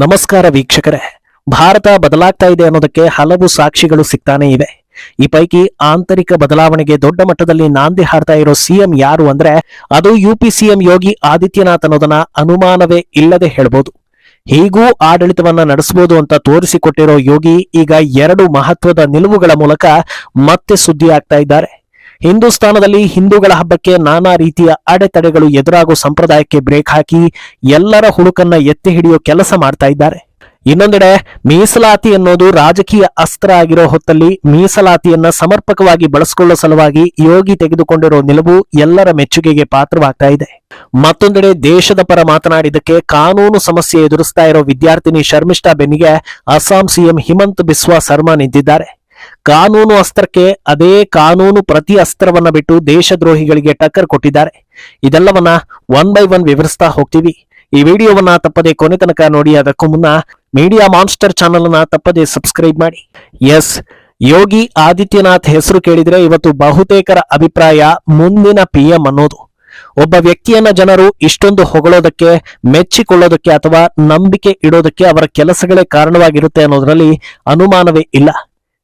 ನಮಸ್ಕಾರ ವೀಕ್ಷಕರೇ. ಭಾರತ ಬದಲಾಗ್ತಾ ಇದೆ ಅನ್ನೋದಕ್ಕೆ ಹಲವು ಸಾಕ್ಷಿಗಳು ಸಿಗ್ತಾನೆ ಇವೆ. ಈ ಪೈಕಿ ಆಂತರಿಕ ಬದಲಾವಣೆಗೆ ದೊಡ್ಡ ಮಟ್ಟದಲ್ಲಿ ನಾಂದಿ ಹಾಡ್ತಾ ಇರೋ ಸಿಎಂ ಯಾರು ಅಂದ್ರೆ ಅದು ಯುಪಿ ಸಿಎಂ ಯೋಗಿ ಆದಿತ್ಯನಾಥ್ ಅನ್ನೋದನ್ನ ಅನುಮಾನವೇ ಇಲ್ಲದೆ ಹೇಳ್ಬೋದು. ಹೀಗೂ ಆಡಳಿತವನ್ನ ನಡೆಸಬಹುದು ಅಂತ ತೋರಿಸಿಕೊಟ್ಟಿರೋ ಯೋಗಿ ಈಗ ಎರಡು ಮಹತ್ವದ ನಿಲುವುಗಳ ಮೂಲಕ ಮತ್ತೆ ಸುದ್ದಿ ಆಗ್ತಾ ಇದ್ದಾರೆ. ಹಿಂದೂಸ್ತಾನದಲ್ಲಿ ಹಿಂದೂಗಳ ಹಬ್ಬಕ್ಕೆ ನಾನಾ ರೀತಿಯ ಅಡೆತಡೆಗಳು ಎದುರಾಗೋ ಸಂಪ್ರದಾಯಕ್ಕೆ ಬ್ರೇಕ್ ಹಾಕಿ ಎಲ್ಲರ ಹುಡುಕನ್ನ ಎತ್ತಿ ಹಿಡಿಯೋ ಕೆಲಸ ಮಾಡ್ತಾ ಇದ್ದಾರೆ. ಇನ್ನೊಂದೆಡೆ ಮೀಸಲಾತಿ ಅನ್ನೋದು ರಾಜಕೀಯ ಅಸ್ತ್ರ ಆಗಿರೋ ಹೊತ್ತಲ್ಲಿ ಮೀಸಲಾತಿಯನ್ನ ಸಮರ್ಪಕವಾಗಿ ಬಳಸಿಕೊಳ್ಳುವ ಸಲುವಾಗಿ ಯೋಗಿ ತೆಗೆದುಕೊಂಡಿರೋ ನಿಲುವು ಎಲ್ಲರ ಮೆಚ್ಚುಗೆಗೆ ಪಾತ್ರವಾಗ್ತಾ ಇದೆ. ಮತ್ತೊಂದೆಡೆ ದೇಶದ ಪರ ಮಾತನಾಡಿದ್ದಕ್ಕೆ ಕಾನೂನು ಸಮಸ್ಯೆ ಎದುರಿಸ್ತಾ ಇರೋ ವಿದ್ಯಾರ್ಥಿನಿ ಶರ್ಮಿಷ್ಠಾ ಬೆನ್ನಿಗೆ ಅಸ್ಸಾಂ ಸಿಎಂ ಹಿಮಂತ್ ಬಿಸ್ವಾ ಸರ್ಮಾ ನಿಂತಿದ್ದಾರೆ. ಕಾನೂನು ಅಸ್ತ್ರಕ್ಕೆ ಅದೇ ಕಾನೂನು ಪ್ರತಿ ಅಸ್ತ್ರವನ್ನ ಬಿಟ್ಟು ದೇಶದ್ರೋಹಿಗಳಿಗೆ ಟಕ್ಕರ್ ಕೊಟ್ಟಿದ್ದಾರೆ. ಇದೆಲ್ಲವನ್ನ ಒನ್ ಬೈ ಒನ್ ವಿವರಿಸ್ತಾ ಹೋಗ್ತೀವಿ. ಈ ವಿಡಿಯೋವನ್ನ ತಪ್ಪದೆ ಕೊನೆ ತನಕ ನೋಡಿ, ಅದಕ್ಕೂ ಮುನ್ನ ಮೀಡಿಯಾ ಮಾನ್ಸ್ಟರ್ ಚಾನೆಲ್ ಅನ್ನ ತಪ್ಪದೆ ಸಬ್ಸ್ಕ್ರೈಬ್ ಮಾಡಿ. ಎಸ್ ಯೋಗಿ ಆದಿತ್ಯನಾಥ್ ಹೆಸರು ಕೇಳಿದ್ರೆ ಇವತ್ತು ಬಹುತೇಕರ ಅಭಿಪ್ರಾಯ ಮುಂದಿನ ಪಿಎಂ ಅನ್ನೋದು. ಒಬ್ಬ ವ್ಯಕ್ತಿಯನ್ನ ಜನರು ಇಷ್ಟೊಂದು ಹೊಗಳೋದಕ್ಕೆ, ಮೆಚ್ಚಿಕೊಳ್ಳೋದಕ್ಕೆ ಅಥವಾ ನಂಬಿಕೆ ಇಡೋದಕ್ಕೆ ಅವರ ಕೆಲಸಗಳೇ ಕಾರಣವಾಗಿರುತ್ತೆ ಅನ್ನೋದ್ರಲ್ಲಿ ಅನುಮಾನವೇ ಇಲ್ಲ.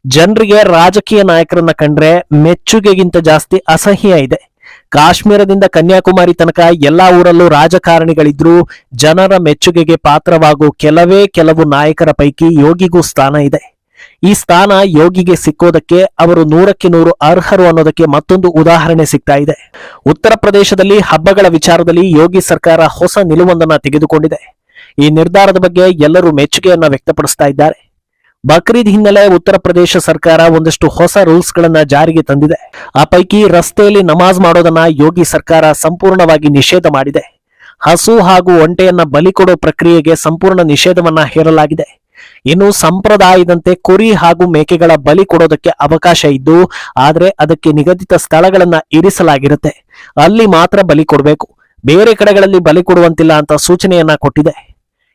ಜನರಿಗೆ ರಾಜಕೀಯ ನಾಯಕರನ್ನ ಕಂಡ್ರೆ ಮೆಚ್ಚುಗೆಗಿಂತ ಜಾಸ್ತಿ ಅಸಹ್ಯ ಇದೆ. ಕಾಶ್ಮೀರದಿಂದ ಕನ್ಯಾಕುಮಾರಿ ತನಕ ಎಲ್ಲಾ ಊರಲ್ಲೂ ರಾಜಕಾರಣಿಗಳಿದ್ರು ಜನರ ಮೆಚ್ಚುಗೆಗೆ ಪಾತ್ರವಾಗುವ ಕೆಲವೇ ಕೆಲವು ನಾಯಕರ ಪೈಕಿ ಯೋಗಿಗೂ ಸ್ಥಾನ ಇದೆ. ಈ ಸ್ಥಾನ ಯೋಗಿಗೆ ಸಿಕ್ಕೋದಕ್ಕೆ ಅವರು ನೂರಕ್ಕೆ ನೂರು ಅರ್ಹರು ಅನ್ನೋದಕ್ಕೆ ಮತ್ತೊಂದು ಉದಾಹರಣೆ ಸಿಗ್ತಾ ಇದೆ. ಉತ್ತರ ಪ್ರದೇಶದಲ್ಲಿ ಹಬ್ಬಗಳ ವಿಚಾರದಲ್ಲಿ ಯೋಗಿ ಸರ್ಕಾರ ಹೊಸ ನಿಲುವೊಂದನ್ನ ತೆಗೆದುಕೊಂಡಿದೆ. ಈ ನಿರ್ಧಾರದ ಬಗ್ಗೆ ಎಲ್ಲರೂ ಮೆಚ್ಚುಗೆಯನ್ನ ವ್ಯಕ್ತಪಡಿಸ್ತಾ ಇದ್ದಾರೆ. ಬಕ್ರೀದ್ ಹಿನ್ನೆಲೆ ಉತ್ತರ ಪ್ರದೇಶ ಸರ್ಕಾರ ಒಂದಷ್ಟು ಹೊಸ ರೂಲ್ಸ್ ಗಳನ್ನ ಜಾರಿಗೆ ತಂದಿದೆ. ಆ ಪೈಕಿ ರಸ್ತೆಯಲ್ಲಿ ನಮಾಜ್ ಮಾಡೋದನ್ನ ಯೋಗಿ ಸರ್ಕಾರ ಸಂಪೂರ್ಣವಾಗಿ ನಿಷೇಧ ಮಾಡಿದೆ. ಹಸು ಹಾಗೂ ಒಂಟೆಯನ್ನ ಬಲಿ ಕೊಡೋ ಪ್ರಕ್ರಿಯೆಗೆ ಸಂಪೂರ್ಣ ನಿಷೇಧವನ್ನ ಹೇರಲಾಗಿದೆ. ಇನ್ನು ಸಂಪ್ರದಾಯದಂತೆ ಕುರಿ ಹಾಗೂ ಮೇಕೆಗಳ ಬಲಿ ಕೊಡೋದಕ್ಕೆ ಅವಕಾಶ ಇದ್ದು, ಆದರೆ ಅದಕ್ಕೆ ನಿಗದಿತ ಸ್ಥಳಗಳನ್ನ ಇರಿಸಲಾಗಿರುತ್ತೆ. ಅಲ್ಲಿ ಮಾತ್ರ ಬಲಿ ಕೊಡಬೇಕು. ಬೇರೆ ಕಡೆಗಳಲ್ಲಿ ಬಲಿ ಕೊಡುವಂತಿಲ್ಲ ಅಂತ ಸೂಚನೆಯನ್ನ ಕೊಟ್ಟಿದೆ.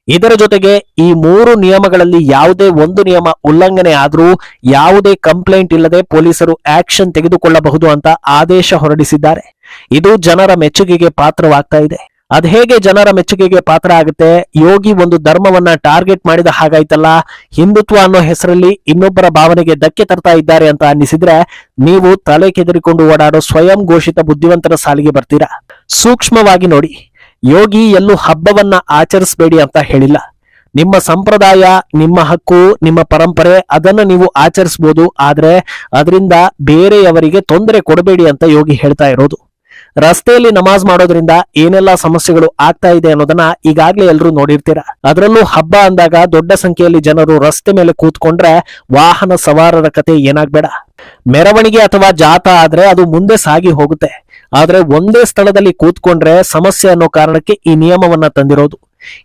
ಇದರ ಜೊತೆಗೆ ಈ ಮೂರು ನಿಯಮಗಳಲ್ಲಿ ಯಾವುದೇ ಒಂದು ನಿಯಮ ಉಲ್ಲಂಘನೆ ಆದರೂ ಯಾವುದೇ ಕಂಪ್ಲೇಂಟ್ ಇಲ್ಲದೆ ಪೊಲೀಸರು ಆಕ್ಷನ್ ತೆಗೆದುಕೊಳ್ಳಬಹುದು ಅಂತ ಆದೇಶ ಹೊರಡಿಸಿದ್ದಾರೆ. ಇದು ಜನರ ಮೆಚ್ಚುಗೆಗೆ ಪಾತ್ರವಾಗ್ತಾ ಇದೆ. ಅದ್ ಹೇಗೆ ಜನರ ಮೆಚ್ಚುಗೆಗೆ ಪಾತ್ರ ಆಗುತ್ತೆ? ಯೋಗಿ ಒಂದು ಧರ್ಮವನ್ನ ಟಾರ್ಗೆಟ್ ಮಾಡಿದ ಹಾಗಾಯ್ತಲ್ಲ? ಹಿಂದುತ್ವ ಅನ್ನೋ ಹೆಸರಲ್ಲಿ ಇನ್ನೊಬ್ಬರ ಭಾವನೆಗೆ ಧಕ್ಕೆ ತರ್ತಾ ಇದ್ದಾರೆ ಅಂತ ಅನ್ನಿಸಿದ್ರೆ ನೀವು ತಲೆ ಕೆದರಿಕೊಂಡು ಓಡಾಡೋ ಸ್ವಯಂ ಘೋಷಿತ ಬುದ್ಧಿವಂತರ ಸಾಲಿಗೆ ಬರ್ತೀರಾ? ಸೂಕ್ಷ್ಮವಾಗಿ ನೋಡಿ. ಯೋಗಿ ಎಲ್ಲೂ ಹಬ್ಬವನ್ನ ಆಚರಿಸಬೇಡಿ ಅಂತ ಹೇಳಿಲ್ಲ. ನಿಮ್ಮ ಸಂಪ್ರದಾಯ, ನಿಮ್ಮ ಹಕ್ಕು, ನಿಮ್ಮ ಪರಂಪರೆ ಅದನ್ನ ನೀವು ಆಚರಿಸಬಹುದು ಆದ್ರೆ ಅದರಿಂದ ಬೇರೆಯವರಿಗೆ ತೊಂದರೆ ಕೊಡಬೇಡಿ ಅಂತ ಯೋಗಿ ಹೇಳ್ತಾ ಇರೋದು. ರಸ್ತೆಯಲ್ಲಿ ನಮಾಜ್ ಮಾಡೋದ್ರಿಂದ ಏನೆಲ್ಲಾ ಸಮಸ್ಯೆಗಳು ಆಗ್ತಾ ಇದೆ ಅನ್ನೋದನ್ನ ಈಗಾಗ್ಲೇ ಎಲ್ಲರೂ ನೋಡಿರ್ತೀರ. ಅದರಲ್ಲೂ ಹಬ್ಬ ಅಂದಾಗ ದೊಡ್ಡ ಸಂಖ್ಯೆಯಲ್ಲಿ ಜನರು ರಸ್ತೆ ಮೇಲೆ ಕೂತ್ಕೊಂಡ್ರೆ ವಾಹನ ಸವಾರರ ಕತೆ ಏನಾಗ್ಬೇಡ. ಮೆರವಣಿಗೆ ಅಥವಾ ಜಾಥಾ ಆದ್ರೆ ಅದು ಮುಂದೆ ಸಾಗಿ ಹೋಗುತ್ತೆ. ಆದ್ರೆ ಒಂದೇ ಸ್ಥಳದಲ್ಲಿ ಕೂತ್ಕೊಂಡ್ರೆ ಸಮಸ್ಯೆ ಅನ್ನೋ ಕಾರಣಕ್ಕೆ ಈ ನಿಯಮವನ್ನ ತಂದಿರೋದು.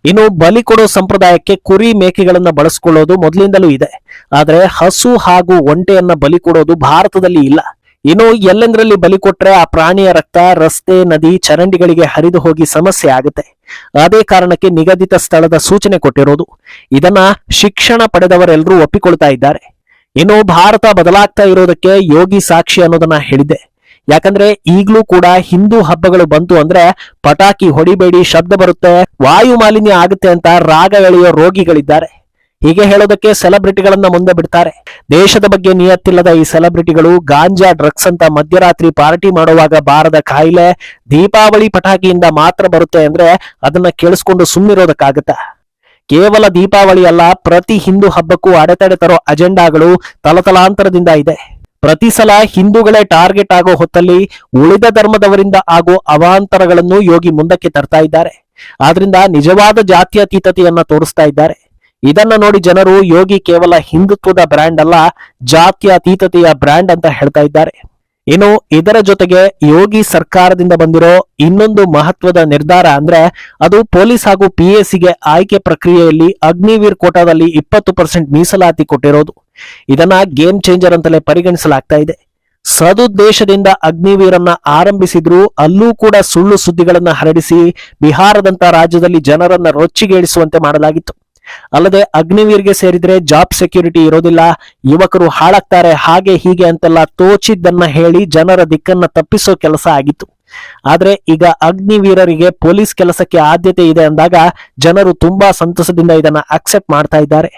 ಇನ್ನು ಬಲಿ ಕೊಡೋ ಸಂಪ್ರದಾಯಕ್ಕೆ ಕುರಿ ಮೇಕೆಗಳನ್ನ ಬಳಸ್ಕೊಳ್ಳೋದು ಮೊದಲಿಂದಲೂ ಇದೆ. ಆದ್ರೆ ಹಸು ಹಾಗೂ ಒಂಟೆಯನ್ನ ಬಲಿ ಕೊಡೋದು ಭಾರತದಲ್ಲಿ ಇಲ್ಲ. ಇನ್ನು ಎಲ್ಲೆಂದರಲ್ಲಿ ಬಲಿ ಕೊಟ್ರೆ ಆ ಪ್ರಾಣಿಯ ರಕ್ತ, ರಸ್ತೆ, ನದಿ, ಚರಂಡಿಗಳಿಗೆ ಹರಿದು ಹೋಗಿ ಸಮಸ್ಯೆ ಆಗುತ್ತೆ. ಅದೇ ಕಾರಣಕ್ಕೆ ನಿಗದಿತ ಸ್ಥಳದ ಸೂಚನೆ ಕೊಟ್ಟಿರೋದು. ಇದನ್ನ ಶಿಕ್ಷಣ ಪಡೆದವರೆಲ್ಲರೂ ಒಪ್ಪಿಕೊಳ್ತಾ ಇದ್ದಾರೆ. ಇನ್ನು ಭಾರತ ಬದಲಾಗ್ತಾ ಇರೋದಕ್ಕೆ ಯೋಗಿ ಸಾಕ್ಷಿ ಅನ್ನೋದನ್ನ ಹೇಳಿದೆ. ಯಾಕಂದ್ರೆ ಈಗ್ಲೂ ಕೂಡ ಹಿಂದೂ ಹಬ್ಬಗಳು ಬಂತು ಅಂದ್ರೆ ಪಟಾಕಿ ಹೊಡಿಬೇಡಿ, ಶಬ್ದ ಬರುತ್ತೆ, ವಾಯು ಮಾಲಿನ್ಯ ಆಗುತ್ತೆ ಅಂತ ರಾಗ ಎಳೆಯೋ ರೋಗಿಗಳಿದ್ದಾರೆ. ಹೀಗೆ ಹೇಳೋದಕ್ಕೆ ಸೆಲೆಬ್ರಿಟಿಗಳನ್ನ ಮುಂದೆ ಬಿಡ್ತಾರೆ. ದೇಶದ ಬಗ್ಗೆ ನಿಯತ್ತಿಲ್ಲದ ಈ ಸೆಲೆಬ್ರಿಟಿಗಳು ಗಾಂಜಾ, ಡ್ರಗ್ಸ್ ಅಂತ ಮಧ್ಯರಾತ್ರಿ ಪಾರ್ಟಿ ಮಾಡುವಾಗ ಬಾರದ ಕಾಯಿಲೆ, ದೀಪಾವಳಿ ಪಟಾಕಿಯಿಂದ ಮಾತ್ರ ಬರುತ್ತೆ ಅಂದ್ರೆ ಅದನ್ನ ಕೇಳಿಸ್ಕೊಂಡು ಸುಮ್ಮಿರೋದಕ್ಕಾಗತ್ತಾ ಕೇವಲ ದೀಪಾವಳಿ ಅಲ್ಲ, ಪ್ರತಿ ಹಿಂದೂ ಹಬ್ಬಕ್ಕೂ ಅಡೆತಡೆ ತರೋ ಅಜೆಂಡಾಗಳು ತಲತಲಾಂತರದಿಂದ ಇದೆ. ಪ್ರತಿ ಸಲ ಹಿಂದೂಗಳೇ ಟಾರ್ಗೆಟ್ ಆಗೋ ಹೊತ್ತಲ್ಲಿ ಉಳಿದ ಧರ್ಮದವರಿಂದ ಆಗೋ ಅವಾಂತರಗಳನ್ನು ಯೋಗಿ ಮುಂದಕ್ಕೆ ತರ್ತಾ ಇದ್ದಾರೆ. ಆದ್ರಿಂದ ನಿಜವಾದ ಜಾತ್ಯತೀತತೆಯನ್ನ ತೋರಿಸ್ತಾ ಇದ್ದಾರೆ. ಇದನ್ನ ನೋಡಿ ಜನರು ಯೋಗಿ ಕೇವಲ ಹಿಂದುತ್ವದ ಬ್ರ್ಯಾಂಡ್ ಅಲ್ಲ ಜಾತ್ಯತೀತತೆಯ ಬ್ರ್ಯಾಂಡ್ ಅಂತ ಹೇಳ್ತಾ ಇದ್ದಾರೆ. ಇನ್ನು ಇದರ ಜೊತೆಗೆ ಯೋಗಿ ಸರ್ಕಾರದಿಂದ ಬಂದಿರೋ ಇನ್ನೊಂದು ಮಹತ್ವದ ನಿರ್ಧಾರ ಅಂದ್ರೆ ಅದು ಪೊಲೀಸ್ ಹಾಗೂ ಪಿಎಸ್ಸಿಗೆ ಆಯ್ಕೆ ಪ್ರಕ್ರಿಯೆಯಲ್ಲಿ ಅಗ್ನಿವೀರ್ ಕೋಟಾದಲ್ಲಿ ಇಪ್ಪತ್ತು ಪರ್ಸೆಂಟ್ ಮೀಸಲಾತಿ ಕೊಟ್ಟಿರೋದು. ಇದನ್ನ ಗೇಮ್ ಚೇಂಜರ್ ಅಂತಲೇ ಪರಿಗಣಿಸಲಾಗ್ತಾ ಇದೆ. ಸದುದ್ದೇಶದಿಂದ ಅಗ್ನಿವೀರನ್ನ ಆರಂಭಿಸಿದ್ರು ಅಲ್ಲೂ ಕೂಡ ಸುಳ್ಳು ಸುದ್ದಿಗಳನ್ನ ಹರಡಿಸಿ ಬಿಹಾರದಂತ ರಾಜ್ಯದಲ್ಲಿ ಜನರನ್ನ ರೊಚ್ಚಿಗೇಳಿಸುವಂತೆ ಮಾಡಲಾಗಿತ್ತು. ಅಲ್ಲದೆ ಅಗ್ನಿವೀರ್ಗೆ ಸೇರಿದ್ರೆ ಜಾಬ್ ಸೆಕ್ಯೂರಿಟಿ ಇರೋದಿಲ್ಲ, ಯುವಕರು ಹಾಳಾಗ್ತಾರೆ, ಹಾಗೆ ಹೀಗೆ ಅಂತೆಲ್ಲ ತೋಚಿದ್ದನ್ನ ಹೇಳಿ ಜನರ ದಿಕ್ಕನ್ನ ತಪ್ಪಿಸೋ ಕೆಲಸ ಆಗಿತ್ತು. ಆದ್ರೆ ಈಗ ಅಗ್ನಿವೀರರಿಗೆ ಪೊಲೀಸ್ ಕೆಲಸಕ್ಕೆ ಆದ್ಯತೆ ಇದೆ ಅಂದಾಗ ಜನರು ತುಂಬಾ ಸಂತಸದಿಂದ ಇದನ್ನ ಅಕ್ಸೆಪ್ಟ್ ಮಾಡ್ತಾ ಇದ್ದಾರೆ.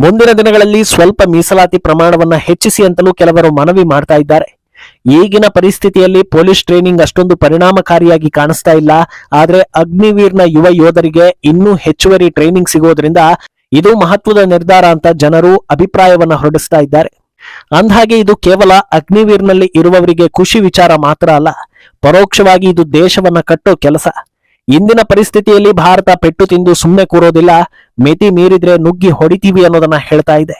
ಮುಂದಿನ ದಿನಗಳಲ್ಲಿ ಸ್ವಲ್ಪ ಮೀಸಲಾತಿ ಪ್ರಮಾಣವನ್ನ ಹೆಚ್ಚಿಸಿ ಅಂತಲೂ ಕೆಲವರು ಮನವಿ ಮಾಡ್ತಾ ಇದ್ದಾರೆ. ಈಗಿನ ಪರಿಸ್ಥಿತಿಯಲ್ಲಿ ಪೊಲೀಸ್ ಟ್ರೈನಿಂಗ್ ಅಷ್ಟೊಂದು ಪರಿಣಾಮಕಾರಿಯಾಗಿ ಕಾಣಿಸ್ತಾ ಇಲ್ಲ. ಆದ್ರೆ ಅಗ್ನಿವೀರ್ನ ಯುವ ಯೋಧರಿಗೆ ಇನ್ನೂ ಹೆಚ್ಚುವರಿ ಟ್ರೈನಿಂಗ್ ಸಿಗೋದ್ರಿಂದ ಇದು ಮಹತ್ವದ ನಿರ್ಧಾರ ಅಂತ ಜನರು ಅಭಿಪ್ರಾಯವನ್ನ ಹೊರಡಿಸ್ತಾ ಇದ್ದಾರೆ. ಅಂದ್ಹಾಗೆ ಇದು ಕೇವಲ ಅಗ್ನಿವೀರ್ನಲ್ಲಿ ಇರುವವರಿಗೆ ಖುಷಿ ವಿಚಾರ ಮಾತ್ರ ಅಲ್ಲ. ಪರೋಕ್ಷವಾಗಿ ಇದು ದೇಶವನ್ನ ಕಟ್ಟೋ ಕೆಲಸ. ಇಂದಿನ ಪರಿಸ್ಥಿತಿಯಲ್ಲಿ ಭಾರತ ಪೆಟ್ಟು ತಿಂದು ಸುಮ್ಮನೆ ಕೂರೋದಿಲ್ಲ, ಮಿತಿ ಮೀರಿದ್ರೆ ನುಗ್ಗಿ ಹೊಡಿತೀವಿ ಅನ್ನೋದನ್ನ ಹೇಳ್ತಾ ಇದೆ.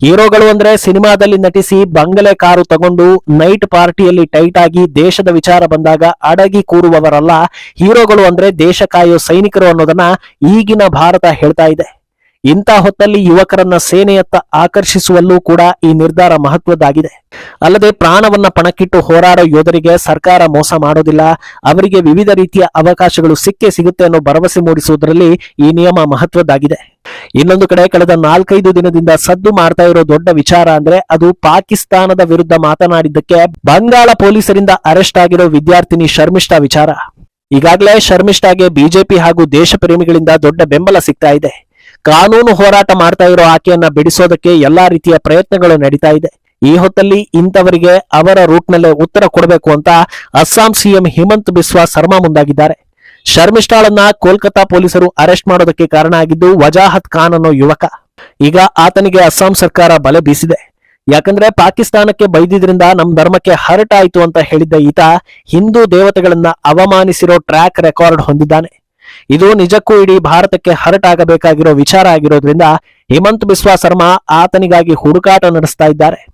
ಹೀರೋಗಳು ಅಂದ್ರೆ ಸಿನಿಮಾದಲ್ಲಿ ನಟಿಸಿ ಬಂಗಲೆ ಕಾರು ತಗೊಂಡು ನೈಟ್ ಪಾರ್ಟಿಯಲ್ಲಿ ಟೈಟ್ ಆಗಿ ದೇಶದ ವಿಚಾರ ಬಂದಾಗ ಅಡಗಿ ಕೂರುವವರಲ್ಲ, ಹೀರೋಗಳು ಅಂದ್ರೆ ದೇಶ ಕಾಯೋ ಸೈನಿಕರು ಅನ್ನೋದನ್ನ ಈಗಿನ ಭಾರತ ಹೇಳ್ತಾ ಇದೆ. ಇಂಥ ಹೊತ್ತಲ್ಲಿ ಯುವಕರನ್ನ ಸೇನೆಯತ್ತ ಆಕರ್ಷಿಸುವಲ್ಲೂ ಕೂಡ ಈ ನಿರ್ಧಾರ ಮಹತ್ವದ್ದಾಗಿದೆ. ಅಲ್ಲದೆ ಪ್ರಾಣವನ್ನ ಪಣಕ್ಕಿಟ್ಟು ಹೋರಾಡೋ ಯೋಧರಿಗೆ ಸರ್ಕಾರ ಮೋಸ ಮಾಡೋದಿಲ್ಲ, ಅವರಿಗೆ ವಿವಿಧ ರೀತಿಯ ಅವಕಾಶಗಳು ಸಿಕ್ಕೇ ಸಿಗುತ್ತೆ ಅನ್ನೋ ಭರವಸೆ ಮೂಡಿಸುವುದರಲ್ಲಿ ಈ ನಿಯಮ ಮಹತ್ವದ್ದಾಗಿದೆ. ಇನ್ನೊಂದು ಕಡೆ ಕಳೆದ ನಾಲ್ಕೈದು ದಿನದಿಂದ ಸದ್ದು ಮಾಡ್ತಾ ಇರೋ ದೊಡ್ಡ ವಿಚಾರ ಅಂದ್ರೆ ಅದು ಪಾಕಿಸ್ತಾನದ ವಿರುದ್ಧ ಮಾತನಾಡಿದ್ದಕ್ಕೆ ಬಂಗಾಳ ಪೊಲೀಸರಿಂದ ಅರೆಸ್ಟ್ ಆಗಿರೋ ವಿದ್ಯಾರ್ಥಿನಿ ಶರ್ಮಿಷ್ಠಾ ವಿಚಾರ. ಈಗಾಗಲೇ ಶರ್ಮಿಷ್ಠಾಗೆ ಬಿಜೆಪಿ ಹಾಗೂ ದೇಶ ಪ್ರೇಮಿಗಳಿಂದ ದೊಡ್ಡ ಬೆಂಬಲ ಸಿಗ್ತಾ ಇದೆ. ಕಾನೂನು ಹೋರಾಟ ಮಾಡ್ತಾ ಇರೋ ಆಕೆಯನ್ನ ಬಿಡಿಸೋದಕ್ಕೆ ಎಲ್ಲಾ ರೀತಿಯ ಪ್ರಯತ್ನಗಳು ನಡೀತಾ ಇದೆ. ಈ ಹೊತ್ತಲ್ಲಿ ಇಂಥವರಿಗೆ ಅವರ ರೂಟ್ನಲ್ಲೇ ಉತ್ತರ ಕೊಡಬೇಕು ಅಂತ ಅಸ್ಸಾಂ ಸಿಎಂ ಹಿಮಂತ್ ಬಿಸ್ವಾ ಶರ್ಮಾ ಮುಂದಾಗಿದ್ದಾರೆ. ಶರ್ಮಿಷ್ಠಾಳನ್ನ ಕೋಲ್ಕತ್ತಾ ಪೊಲೀಸರು ಅರೆಸ್ಟ್ ಮಾಡೋದಕ್ಕೆ ಕಾರಣ ಆಗಿದ್ದು ವಜಾಹತ್ ಖಾನ್ ಅನ್ನೋ ಯುವಕ. ಈಗ ಆತನಿಗೆ ಅಸ್ಸಾಂ ಸರ್ಕಾರ ಬಲೆ ಬೀಸಿದೆ. ಯಾಕಂದ್ರೆ ಪಾಕಿಸ್ತಾನಕ್ಕೆ ಬೈದಿದ್ರಿಂದ ನಮ್ಮ ಧರ್ಮಕ್ಕೆ ಹರ್ಟ್ ಅಂತ ಹೇಳಿದ್ದ ಈತ ಹಿಂದೂ ದೇವತೆಗಳನ್ನ ಅವಮಾನಿಸಿರೋ ಟ್ರ್ಯಾಕ್ ರೆಕಾರ್ಡ್ ಹೊಂದಿದ್ದಾನೆ. ಇದು ನಿಜಕ್ಕೂ ಇಡೀ ಭಾರತಕ್ಕೆ ಹರಟಾಗಬೇಕಾಗಿರೋ ವಿಚಾರ ಆಗಿರೋದ್ರಿಂದ ಹಿಮಂತ್ ಬಿಸ್ವಾ ಶರ್ಮಾ ಆತನಿಗಾಗಿ ಹುಡುಕಾಟ ನಡೆಸ್ತಾ ಇದ್ದಾರೆ.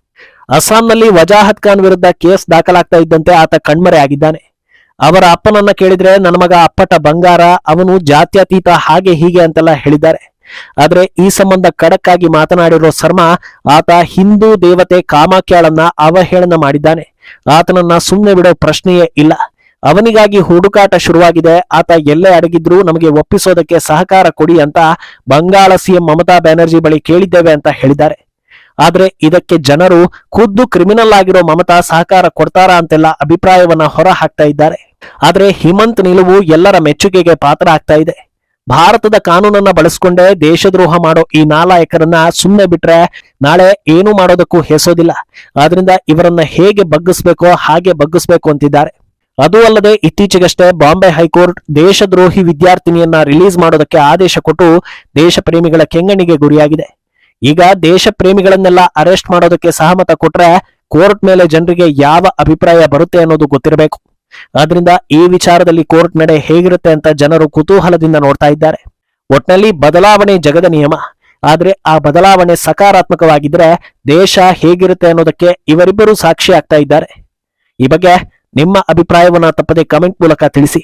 ಅಸ್ಸಾಂನಲ್ಲಿ ವಜಾಹತ್ ಖಾನ್ ವಿರುದ್ಧ ಕೇಸ್ ದಾಖಲಾಗ್ತಾ ಇದ್ದಂತೆ ಆತ ಕಣ್ಮರೆ ಆಗಿದ್ದಾನೆ. ಅವರ ಅಪ್ಪನನ್ನ ಕೇಳಿದ್ರೆ, ನನ್ನ ಮಗ ಅಪ್ಪಟ ಬಂಗಾರ, ಅವನು ಜಾತ್ಯತೀತ, ಹಾಗೆ ಹೀಗೆ ಅಂತೆಲ್ಲ ಹೇಳಿದ್ದಾರೆ. ಆದ್ರೆ ಈ ಸಂಬಂಧ ಖಡಕ್ಕಾಗಿ ಮಾತನಾಡಿರೋ ಶರ್ಮಾ ಆತ ಹಿಂದೂ ದೇವತೆ ಕಾಮಾಕ್ಯಾಳನ್ನ ಅವಹೇಳನ ಮಾಡಿದ್ದಾನೆ. ಆತನನ್ನ ಸುಮ್ಮನೆ ಬಿಡೋ ಪ್ರಶ್ನೆಯೇ ಇಲ್ಲ. ಅವನಿಗಾಗಿ ಹುಡುಕಾಟ ಶುರುವಾಗಿದೆ. ಆತ ಎಲ್ಲೇ ಅಡಗಿದ್ರೂ ನಮಗೆ ಒಪ್ಪಿಸೋದಕ್ಕೆ ಸಹಕಾರ ಕೊಡಿ ಅಂತ ಬಂಗಾಳ ಸಿಎಂ ಮಮತಾ ಬ್ಯಾನರ್ಜಿ ಬಳಿ ಕೇಳಿದ್ದೇವೆ ಅಂತ ಹೇಳಿದ್ದಾರೆ. ಆದ್ರೆ ಇದಕ್ಕೆ ಜನರು ಖುದ್ದು ಕ್ರಿಮಿನಲ್ ಆಗಿರೋ ಮಮತಾ ಸಹಕಾರ ಕೊಡ್ತಾರಾ ಅಂತೆಲ್ಲ ಅಭಿಪ್ರಾಯವನ್ನ ಹೊರ ಹಾಕ್ತಾ ಇದ್ದಾರೆ. ಆದ್ರೆ ಹಿಮಂತ್ ನಿಲುವು ಎಲ್ಲರ ಮೆಚ್ಚುಗೆಗೆ ಪಾತ್ರ ಆಗ್ತಾ ಇದೆ. ಭಾರತದ ಕಾನೂನನ್ನ ಬಳಸ್ಕೊಂಡೇ ದೇಶದ್ರೋಹ ಮಾಡೋ ಈ ನಾಲಾಯಕರನ್ನ ಸುಮ್ಮನೆ ಬಿಟ್ರೆ ನಾಳೆ ಏನು ಮಾಡೋದಕ್ಕೂ ಹೆಸೋದಿಲ್ಲ. ಆದ್ರಿಂದ ಇವರನ್ನ ಹೇಗೆ ಬಗ್ಗಿಸ್ಬೇಕೋ ಹಾಗೆ ಬಗ್ಗಿಸ್ಬೇಕು ಅಂತಿದ್ದಾರೆ. ಅದು ಅಲ್ಲದೆ ಇತ್ತೀಚೆಗಷ್ಟೇ ಬಾಂಬೆ ಹೈಕೋರ್ಟ್ ದೇಶದ್ರೋಹಿ ವಿದ್ಯಾರ್ಥಿನಿಯನ್ನ ರಿಲೀಸ್ ಮಾಡೋದಕ್ಕೆ ಆದೇಶ ಕೊಟ್ಟು ದೇಶ ಪ್ರೇಮಿಗಳ ಕೆಂಗಣ್ಣಿಗೆ ಗುರಿಯಾಗಿದೆ. ಈಗ ದೇಶ ಪ್ರೇಮಿಗಳನ್ನೆಲ್ಲ ಅರೆಸ್ಟ್ ಮಾಡೋದಕ್ಕೆ ಸಹಮತ ಕೊಟ್ರೆ ಕೋರ್ಟ್ ಮೇಲೆ ಜನರಿಗೆ ಯಾವ ಅಭಿಪ್ರಾಯ ಬರುತ್ತೆ ಅನ್ನೋದು ಗೊತ್ತಿರಬೇಕು. ಆದ್ರಿಂದ ಈ ವಿಚಾರದಲ್ಲಿ ಕೋರ್ಟ್ ನಡೆ ಹೇಗಿರುತ್ತೆ ಅಂತ ಜನರು ಕುತೂಹಲದಿಂದ ನೋಡ್ತಾ ಇದ್ದಾರೆ. ಒಟ್ನಲ್ಲಿ ಬದಲಾವಣೆ ಜಗದ ನಿಯಮ. ಆದ್ರೆ ಆ ಬದಲಾವಣೆ ಸಕಾರಾತ್ಮಕವಾಗಿದ್ರೆ ದೇಶ ಹೇಗಿರುತ್ತೆ ಅನ್ನೋದಕ್ಕೆ ಇವರಿಬ್ಬರು ಸಾಕ್ಷಿ ಆಗ್ತಾ ಇದ್ದಾರೆ. ಈ ಬಗ್ಗೆ ನಿಮ್ಮ ಅಭಿಪ್ರಾಯವನ್ನು ತಪ್ಪದೆ ಕಮೆಂಟ್ ಮೂಲಕ ತಿಳಿಸಿ.